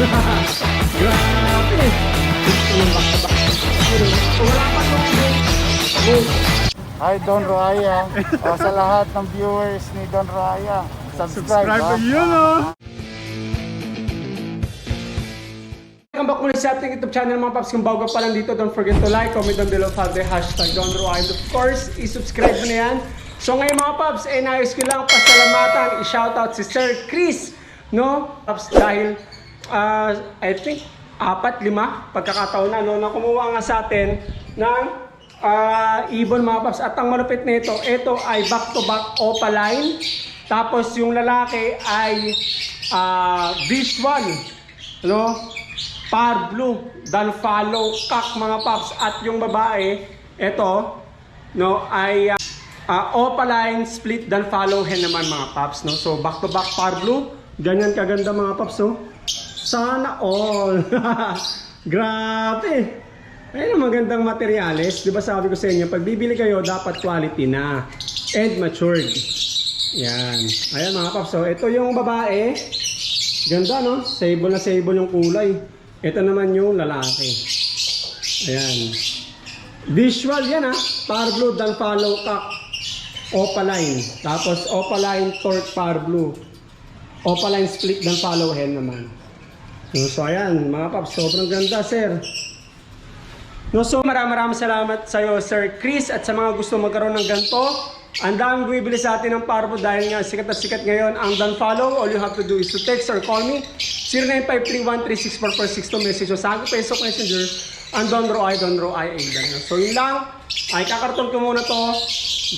Grabe. Gusto ng back-to-back. Wala pa tubig. Hi Don Raya. o, sa lahat ng viewers ni Don Raya, subscribe. Subscribe ha? to yun, oh. Welcome back muli sa ating YouTube channel mga paps. Kung bago pa lang dito, don't forget to like, comment down below, follow the hashtag Don Roy. And of course, i-subscribe mo na yan. So ngayon mga paps, eh nais ko lang pasalamatan, i-shoutout si Sir Chris. No? Paps, dahil, ah, I think, apat, lima, pagkakataon na, no, na kumuha nga sa atin ng ah, ibon mga paps. At ang malupit nito, ito ay back-to-back opaline. Tapos yung lalaki ay ah, visual. Ano? Par blue, dan follow, kak mga paps. At yung babae, ito, no, ay ah, ah, opaline, split, dan follow hen naman mga paps. No? So back to back par blue, ganyan kaganda mga paps. No? Sana all. Grabe. Ayun ang magandang materyales. Di ba sabi ko sa inyo, pag bibili kayo, dapat quality na. And matured. Yan. Ayan mga paps. So, ito yung babae. Ganda no? Sable na sable yung kulay. Ito naman yung lalaki. Ayan. Visual yan ha. Par blue, dan follow cock. Opaline. Tapos opaline, torque par blue. Opaline split, dan follow hen naman. No, so ayan, mga paps, sobrang ganda sir. No, so maraming maraming salamat sa iyo, Sir Chris, at sa mga gusto magkaroon ng ganito. Ang daming bumibili sa atin ng Parbo dahil nga sikat na sikat ngayon ang Dan Follow. All you have to do is to text or call me 0953136446 message o sa aking Facebook Messenger ang Don Roy, Don Roy Aidan. So yun lang, ay kakarton ko muna to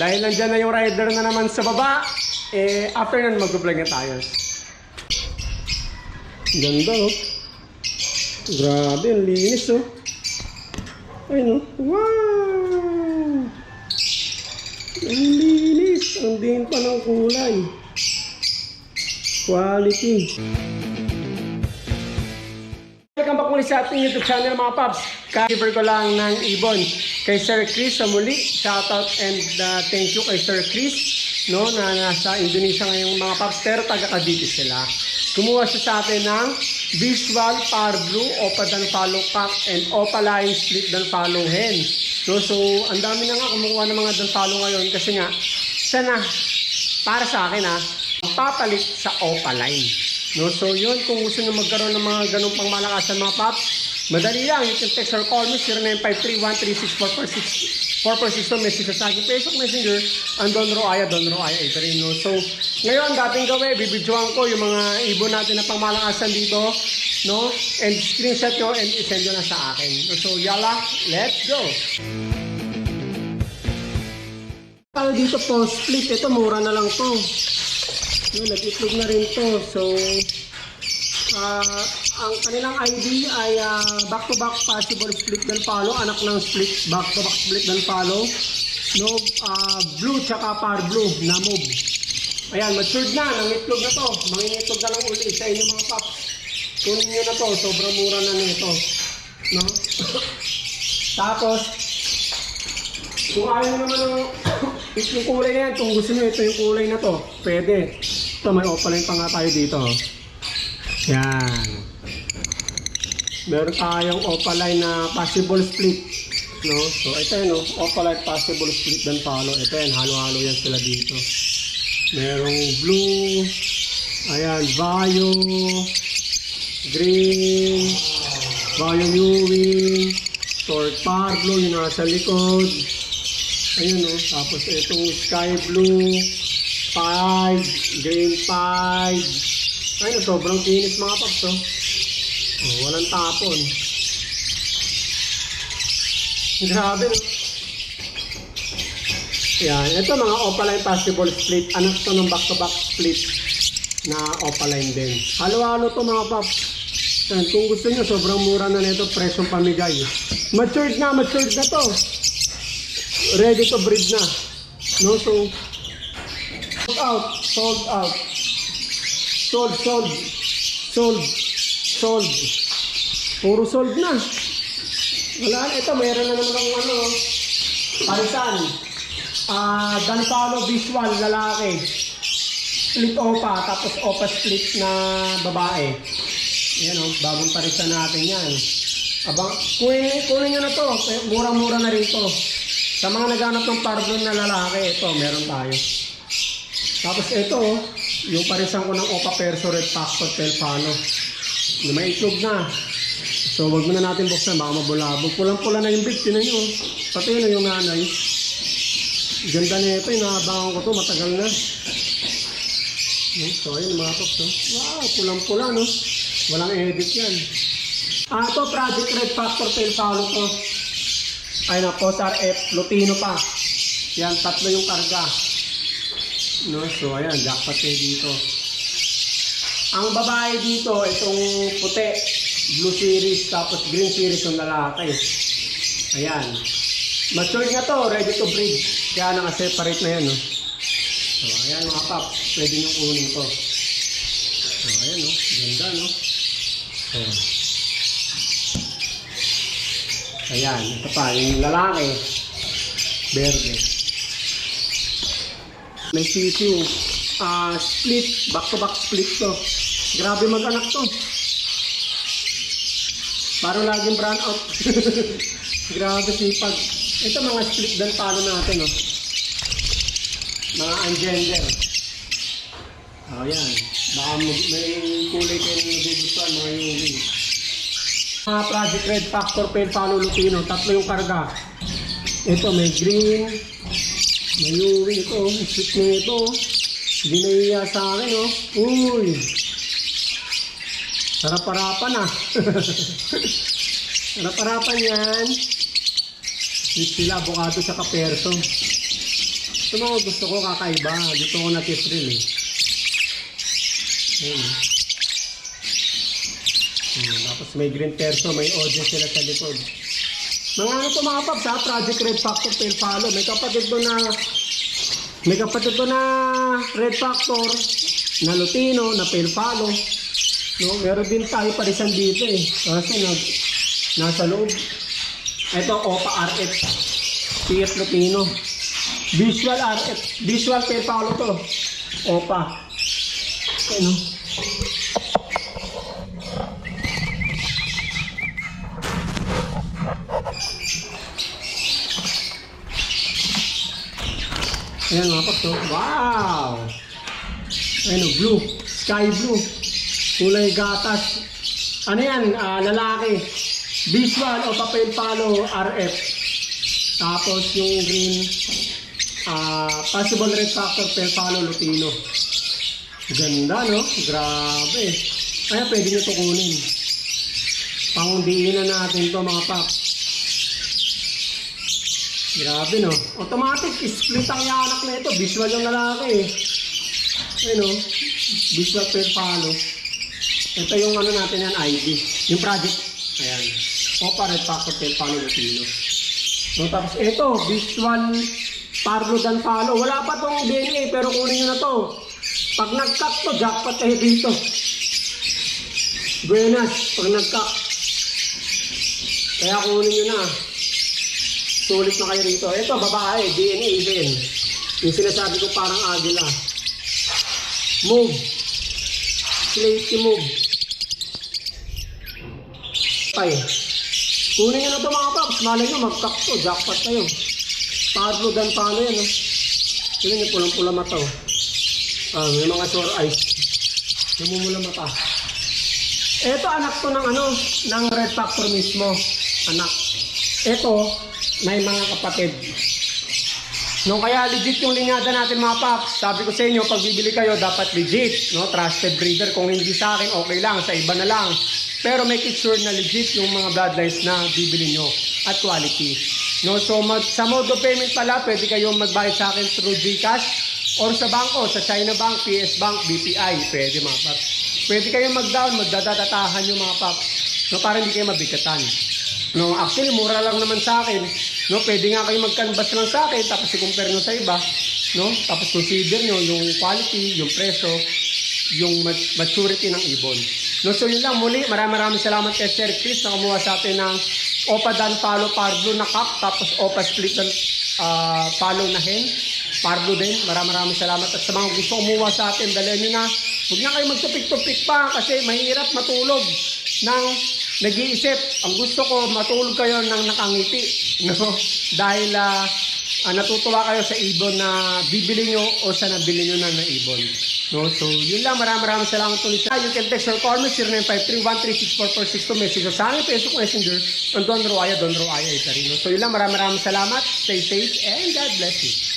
dahil nandyan na yung rider na naman sa baba. Eh, after nun mag-vlog na tayo. Ganda oh. Grabe, ang linis oh. Ayun oh. Wow! Ang linis. Ang din pa ng kulay. Quality. Welcome back muli sa ating YouTube channel mga paps. Ka-giver ko lang ng ibon kay Sir Chris sa muli. Shoutout and uh, thank you kay Sir Chris no, na nasa Indonesia ngayong mga paps pero taga Cavite sila. Kumuha siya sa atin ng Visual Par Blue, Opa Dan Follow Cock, and Opa Line Split Dan Follow Hen. No, so, ang dami na nga kumukuha ng mga Dan Follow ngayon kasi nga, siya na, para sa akin ha, papalit sa Opa Line. No, so yun, kung gusto nyo magkaroon ng mga ganung pang malakasan mga paps, madali lang, you can text or call me 0953-136-446 message sa aking Facebook Messenger, ang Don Roaya, Don Roaya Avery, no? So, ngayon, dating gawin, bibidyoan ko yung mga ibon natin na pangmalakasan dito, no? And screenshot nyo and isend nyo na sa akin. So, yala, let's go! Tayo dito po, split. Ito, mura na lang to. No, nag-itlog na rin to. So, ah, ang kanilang ID ay ah, back-to-back possible split dan follow. Anak ng split, back-to-back split dan follow. No, ah, blue tsaka par blue na move. Ayan, matured na. Nangitlog na to. Mangingitlog na lang uli sa inyo mga paps. Kunin nyo na to. Sobrang mura na nito. No? Tapos, kung ayaw naman ng yung kulay na yan, kung gusto nyo ito yung kulay na to, pwede. Ito, may opaline pa nga tayo dito. Yan. Meron tayong opaline na possible split. No? So, ito yun, oh. opaline possible split dan follow. Ito yan, halo-halo yan sila dito. Merong blue, ayan, bio, green, bio Ewing, Torque Pablo, yung nasa likod. Ayun o, tapos itong sky blue, 5, green 5. Ayun, sobrang kinis mga paps oh. Oh walang tapon. Grabe. Yan, ito mga opaline possible split. Anak to ng back-to-back split na opaline din. Halo-halo to mga paps. Yan, kung gusto nyo, sobrang mura na nito, presyong pamigay. Matured na, matured na to ready to breed na. No, so, sold out, sold out. Sold, sold, sold, sold. Puro sold na. Wala na, ito, mayroon na naman ng ano, palitan. Ah, Dantalo Visual, lalaki. Split opa, tapos opa split na babae. Yan o, bagong parisan natin yan. Abang, kunin, kunin nyo na to. Murang-mura na rin to. Sa mga naghanap ng pardon na lalaki, ito, meron tayo. Tapos ito, oh, yung parisan ko ng Opa Perso Red Factor Pelpano. Yung may itlog na. So, wag muna natin buksan, baka mabulabog. Pulang-pula na yung big, tinan oh. Pati na yung nanay. Ganda na ito, inaabangan ko to, matagal na. No, so, ayun mga tops, no? Wow, pulang-pula, no? Walang edit yan. Ah, to Project Red Factor Tail Palo to. Ay na, Post RF, Lutino pa. Yan, tatlo yung karga. No, so ayan, jackpot kayo dito. Ang babae dito, itong puti, blue series, tapos green series yung lalaki. Ayan. Matured na to, ready to breed. Kaya naka-separate na yan, no? So, ayan mga pap, pwede nyo kunin to. So, ayan, no? Ganda, no? So, ayan, ito pa, yung lalaki, verde. May sisiw, ah, split, back-to-back split to. Grabe mag-anak to. Parang laging brown out. Grabe sipag. Ito mga split dan paano natin, no? Mga ungender. Oh, yan. Baka may kulay kayo na nagugustuhan, mga UV. Mga Project Red Factor Pen Palo Lutino, tatlo yung karga. Ito, may green, may UV ito, sweet na ito. Hindi sa akin, oh. Uy! Sarap-harapan ah. Sarap-harapan yan. Sweet sila, avocado sa kaperso. Ito mga gusto ko kakaiba. Gusto ko na titril eh. Ayun. Hmm, tapos may green perso, may audience sila sa likod. Mga ano to mga paps ha, Project Red Factor Tail Palo. May kapatid doon na may kapatid doon na Red Factor na Lutino, na Tail Palo. No, meron din tayo parisan dito eh. Kasi nag, nasa loob. Ito, OPA RF. PS Lutino. Visual RF. Visual Tail Palo to. OPA. Ano? Ayan mga paps, oh. Wow! Ayan, blue. Sky blue. Kulay gatas. Ano yan? Ah, lalaki. Visual o papel palo RF. Tapos yung green, ah, possible red factor pel palo lutino. Ganda, no? Grabe. Kaya pwede nyo to kunin. Pangundiin na natin to mga paps. Grabe no. Automatic, split ang yanak na ito. Visual yung lalaki eh. Ayun no. Visual per palo. Ito yung ano natin yan, ID. Yung project. Ayan. Opa Red Factor per palo Latino. So tapos ito, visual parlo dan palo. Wala pa tong DNA pero kunin nyo na to. Pag nag-cut to, jackpot kayo dito. Buenas, pag nag-cut. Kaya kunin nyo na. Sulit na kayo rito. Ito, babae, DNA din. Yung sinasabi ko parang agila. Move. Safety move. Ay. Kunin nyo na ito mga paps. Malay nyo, magkakto. Jackpot kayo. Pablo dan yan. Oh. Tignan nyo, pulang-pula mata. Oh. Ah, may mga sore eyes. Namumula mata. Ito anak to ng ano, ng Red Factor mismo. Anak. Ito, may mga kapatid. No, kaya legit yung linyada natin mga paps. Sabi ko sa inyo, pag bibili kayo, dapat legit. No, trusted breeder. Kung hindi sa akin, okay lang. Sa iba na lang. Pero make it sure na legit yung mga bloodlines na bibili nyo. At quality. No, so mag, sa mode of payment pala, pwede kayo magbayad sa akin through GCash or sa bangko, sa China Bank, PS Bank, BPI. Pwede mga paps. Pwede kayong mag-down, magdadatahan yung mga paps. No, para hindi kayo mabigatan. No, actually, mura lang naman sa akin. No, pwede nga kayo mag-canvas lang sa akin, tapos i-compare nyo sa iba. No, tapos consider nyo yung quality, yung presyo, yung mat- maturity ng ibon. No, so yun lang muli. Maraming maraming salamat kay Sir Chris na kumuha sa atin ng Opa Dan Palo Pardo na cup, tapos Opa Split Dan ah, Palo na hen. Pardo din. Maraming maraming salamat. At sa mga gusto kumuha sa atin, dalhin nyo na. Huwag na kayo magtupik-tupik pa kasi mahirap matulog ng nag-iisip. Ang gusto ko, matulog kayo ng nakangiti. No? Dahil ah, ah, natutuwa kayo sa ibon na bibili nyo o sa nabili nyo na na ibon. No? So, yun lang. Maraming maraming salamat ulit. You can text or call me 0953-1364462 message sa aking Facebook Messenger on Don Roaya, Don Roaya Itarino. So, yun lang. Maraming maraming salamat. Stay safe and God bless you.